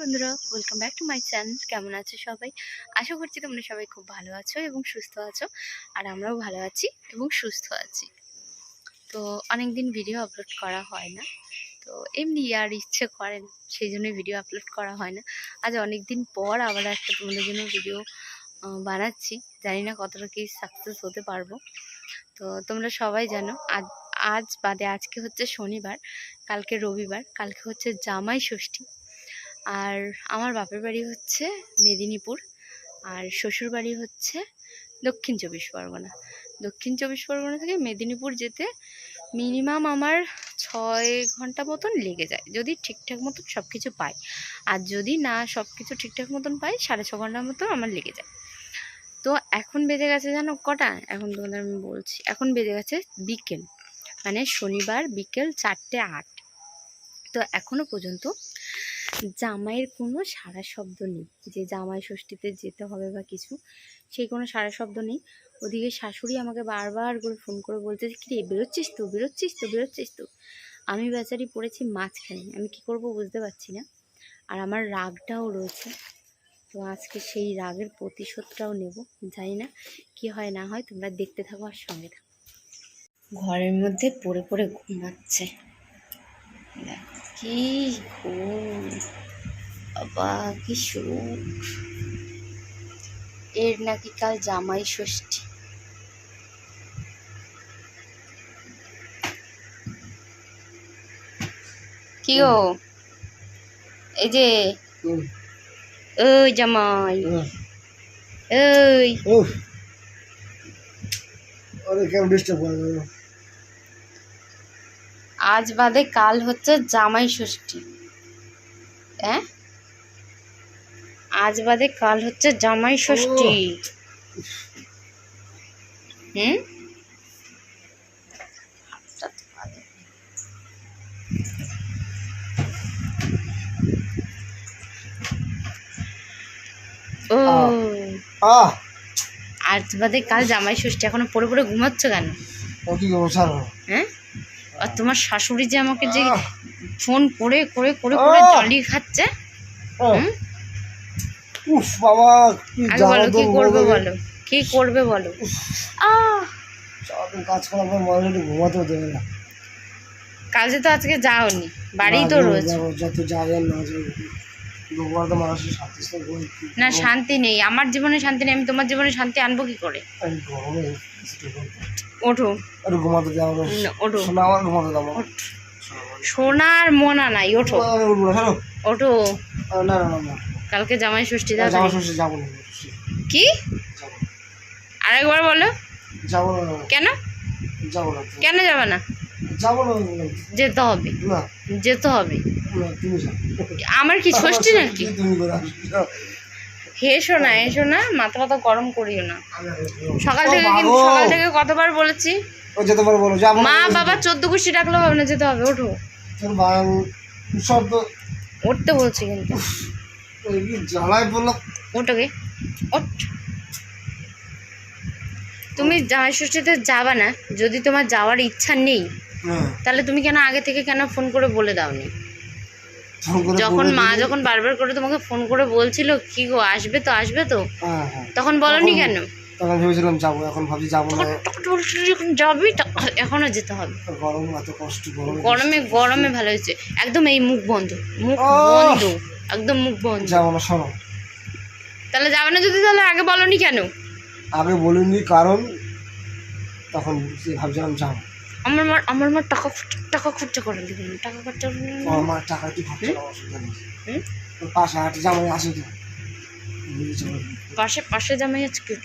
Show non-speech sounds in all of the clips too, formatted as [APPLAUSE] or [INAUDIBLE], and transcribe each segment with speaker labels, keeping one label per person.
Speaker 1: বন্ধুরা welcome back to my channel কেমন আছো সবাই? আশা করছি তোমরা সবাই খুব ভালো আছো এবং সুস্থ আছো, আর আমরাও ভালো আছি এবং সুস্থ আছি। তো অনেক দিন ভিডিও আপলোড করা হয় না, তো এমনি আর ইচ্ছে করে না, সেই জন্য ভিডিও আপলোড করা হয় না। আজ অনেক দিন পর আবার একটা তোমাদের জন্য ভিডিও বানাচ্ছি। জানি না কতটা কি সাকসেস হতে পারব। তো তোমরা সবাই জানো, আজ আজ বাদে আজকে হচ্ছে শনিবার, কালকে রবিবার, কালকে হচ্ছে জামাই ষষ্ঠী। আর আমার বাপের বাড়ি হচ্ছে মেদিনীপুর, আর শ্বশুর বাড়ি হচ্ছে দক্ষিণ চব্বিশ পরগনা। দক্ষিণ চব্বিশ পরগনা থেকে মেদিনীপুর যেতে মিনিমাম আমার ছয় ঘণ্টা মতন লেগে যায়, যদি ঠিকঠাক মতন সব কিছু পাই। আর যদি না সব কিছু ঠিকঠাক মতন পাই, সাড়ে ছ ঘণ্টার মতন আমার লেগে যায়। তো এখন বেজে গেছে জানো কটা? এখন তোমাদের আমি বলছি, এখন বেজে গেছে বিকেল মানে শনিবার বিকেল চারটে আট। তো এখনও পর্যন্ত জামাইয়ের কোনো সারা শব্দ নেই। যে জামাই ষষ্ঠীতে যেতে হবে বা কিছু সেই কোনো সারা শব্দ নেই। ওদিকে শাশুড়ি আমাকে বারবার করে ফোন করে বলছে যে, কিরে, বেরোচ্ছিস তো বেরোচ্ছিস তো বেরোচ্ছিস তো? আমি বেচারি পড়েছি মাঝখানে, আমি কি করব বুঝতে পারছি না। আর আমার রাগটাও রয়েছে। তো আজকে সেই রাগের প্রতিশোধটাও নেব। জানি না কি হয়, না হয়, তোমরা দেখতে থাকো আর সঙ্গে থাকো। ঘরের মধ্যে পড়ে পড়ে ঘুমাচ্ছে। কি ঘুম। বাবা কি সুখ। এর নাকি কাল জামাই ষষ্ঠী। কি গো? এই যে ওই জামাই। ওই
Speaker 2: আরে কেমন ডিস্টার্ব করে
Speaker 1: আজ বাদে কাল হচ্ছে জামাই ষষ্ঠী। হ্যাঁ আজ বাদে কাল হচ্ছে জামাই ষষ্ঠী। হুম? ও। আজ বাদে কাল জামাই ষষ্ঠী। এখনও পড়ে পড়ে ঘুমাচ্ছ কেন?
Speaker 2: ও কি
Speaker 1: হ্যাঁ আর তোমার শাশুড়ি যে আমাকে যে ফোন করে করে করে করে! জলি খাচ্ছে?
Speaker 2: উফ বাবা কি
Speaker 1: আগে বলো কি করবে
Speaker 2: বলো।
Speaker 1: কি করবে বলো?
Speaker 2: কাজ করার পর মানুষ একটু ঘুমাতেও দেবে না।
Speaker 1: কাজে তো আজকে যাওনি বাড়িই তো রয়েছে
Speaker 2: যত যাবে না
Speaker 1: না শান্তি নেই। আমার জীবনে শান্তি নেই। আমি তোমার জীবনে শান্তি আনব কি করে। ওঠো। ওঠো। সোনার মোনা নাই। ওঠো। ওঠো। কালকে জামাই ষষ্ঠী কি? আরেকবার বলো। কেন? কেন যাবে না? যেতে হবে। যেতে হবে। আমার কি ষষ্ঠী নাকি? হেসো না এসো না মাথা মাথা গরম করিও না। সকাল থেকে কিন্তু সকাল থেকে কতবার বলেছি?
Speaker 2: বলো
Speaker 1: মা বাবা চোদ্দ গোষ্ঠী ডাকলেও হবে না যেতে হবে ওঠো। উঠতে বলছি কিন্তু।
Speaker 2: ওই জ্বালায় বলল
Speaker 1: ওটাকে ওঠ। তুমি জামাই ষষ্ঠীতে যাবা না যদি তোমার যাওয়ার ইচ্ছা নেই
Speaker 2: হ্যাঁ।
Speaker 1: তাহলে তুমি কেন আগে থেকে কেন ফোন করে বলে দাওনি?
Speaker 2: ফোন করে
Speaker 1: যখন মা যখন বারবার করে তোমাকে ফোন করে বলছিল কি গো আসবে তো আসবে তো?
Speaker 2: হ্যাঁ হ্যাঁ।
Speaker 1: তখন বলনি কেন?
Speaker 2: তখন ভেবেছিলাম যাব এখন ভাবছি যাব না।
Speaker 1: তখন যাবি তা- এখনও যেতে হবে।
Speaker 2: গরম এত কষ্ট গরম
Speaker 1: গরমে গরমে ভালো হয়েছে। একদম এই মুখ বন্ধ মুখ বন্ধ একদম মুখ বন্ধ।
Speaker 2: যাব না শোনো।
Speaker 1: তাহলে যাবে না যদি তাহলে আগে বলনি কেন?
Speaker 2: আগে বলিনি কারণ তখন ভাবছিলাম যাব।
Speaker 1: আমার মা আমার মা টাকা টাকা খরচা করে দিবেন টাকা খরচা করে দিবেন না।
Speaker 2: টাকা কি খরচা পাশে হাঁটে জামাই আসে তো।
Speaker 1: পাশে পাশে জামাই আজকে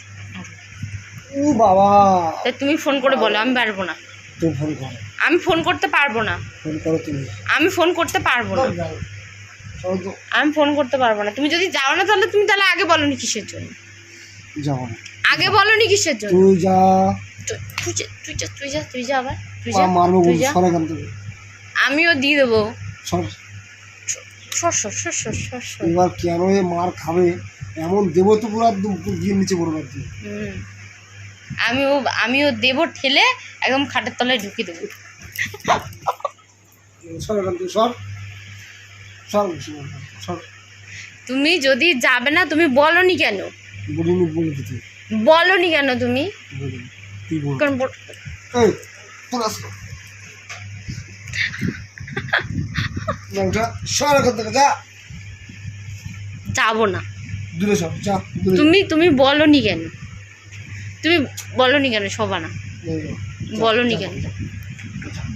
Speaker 2: ও বাবা।
Speaker 1: তাই তুমি ফোন করে বলো আমি পারব না।
Speaker 2: তুমি ফোন করো।
Speaker 1: আমি ফোন করতে পারব না।
Speaker 2: ফোন করো তুমি।
Speaker 1: আমি ফোন করতে পারব না। আমি ফোন করতে পারব না। তুমি যদি যাও না তাহলে তুমি তাহলে আগে বলনি কিসের জন্য?
Speaker 2: যাব না।
Speaker 1: আগে বলনি কিসের জন্য?
Speaker 2: তুই যা।
Speaker 1: তু- তুই যা তুই যা তুই যা তুই যা আবার তুই যা তুই যা। আমিও দিয়ে দেবো।
Speaker 2: সর।
Speaker 1: সর সর সর সর সর সর।
Speaker 2: এবার কেন এ মার খাবে? এমন দেবো তো পুরো একদম গিয়ে নিচে পড়বে
Speaker 1: হুম। আমিও আমিও দেবো ঠেলে একদম খাটের তলায় ঢুকিয়ে দেবো।
Speaker 2: সর এখান থেকে সর। সর সর, সর।
Speaker 1: তুমি যদি যাবে না তুমি বলনি কেন?
Speaker 2: বলিনি বলে দিতে
Speaker 1: বলনি কেন তুমি?
Speaker 2: বল
Speaker 1: বল- যাব না। তুমি তুমি বলনি কেন? তুমি বলনি কেন শোভা না?
Speaker 2: এই যা।
Speaker 1: বলনি কেন?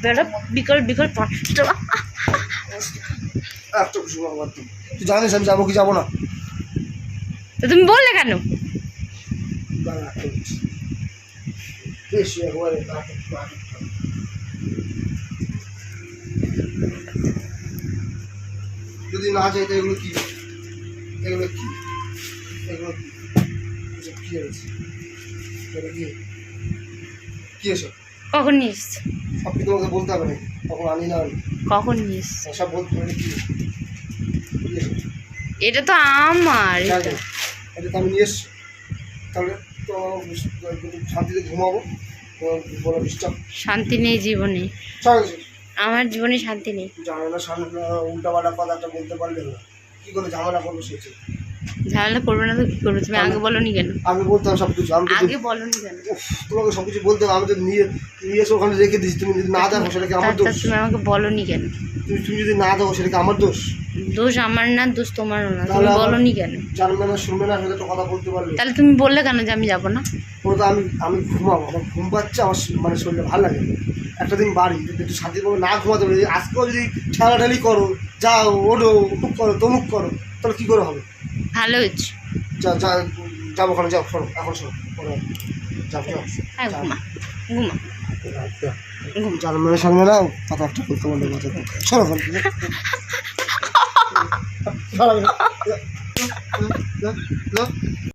Speaker 1: বেড়া বিকল বিকল পাঁচটা।
Speaker 2: তুই জানিস আমি যাব কি যাব না?
Speaker 1: তুমি বললে কেন?
Speaker 2: দাঁড়া, একটা মিনিট। বেশ, একবারে দাঁড়া, দাঁড়া। যদি না চাই তো এগুলো কি এগুলো কি এগুলো কি কি হয়েছে এগুলো কি কি এসব
Speaker 1: কখন নিস
Speaker 2: সব কি তোমাকে বলতে হবে না তখন আনি না আমি
Speaker 1: কখন নিস
Speaker 2: সব বলতে হবে কি?
Speaker 1: এটা তো আমার।
Speaker 2: এটা তো আমি নিয়ে এসছি তাহলে তো শান্তিতে ঘুমাবো
Speaker 1: শান্তি নেই জীবনে। আমার জীবনে শান্তি নেই।
Speaker 2: ঝামেলা কথাটা বলতে পারলে না কি করে ঝামেলা করব সেটা
Speaker 1: ঝামেলা করবে না তো কি করবে? তুমি আগে বলো নি কেন?
Speaker 2: আমি বলতাম সব কিছু আমি নি
Speaker 1: আগে বলনি কেন?
Speaker 2: উফ, তোমাকে সব কিছু বলতে হবে আমি তো নিয়ে এসে ওখানে রেখে দিচ্ছি তুমি যদি না দেখো সেটা কি আমার
Speaker 1: তা
Speaker 2: দোষ।
Speaker 1: তুমি আমাকে বলনি কেন?
Speaker 2: তুমি তুমি যদি না দেখো সেটা কি আমার দোষ।
Speaker 1: দোষ আমার না দোষ তোমারও না। তুমি বলনি কেন?
Speaker 2: জানবে না শুনবে না সেটা তো কথা বলতে পারলে
Speaker 1: তাহলে তুমি বললে কেন যে আমি যাব না?
Speaker 2: ওটা তো আমি আমি ঘুমাবো। আমার ঘুম পাচ্ছে আমার মানে শরীরে ভালো লাগে একটা দিন বাড়ি একটু শান্তিভাবে না ঘুমাতে পারি। আজকেও যদি ঠেলাঠালি করো যাও ওঠো টুক করো তমুক করো তাহলে কী করে হবে?
Speaker 1: ভালো হচ্ছে।
Speaker 2: যা যা যাব ওখানে যাও শোনো এখন শোনো
Speaker 1: হ্যাঁ ঘুমা ঘুমা।
Speaker 2: জার্মানের সঙ্গে না কথা একটা বলতে বললে কথা সরো। [LAUGHS]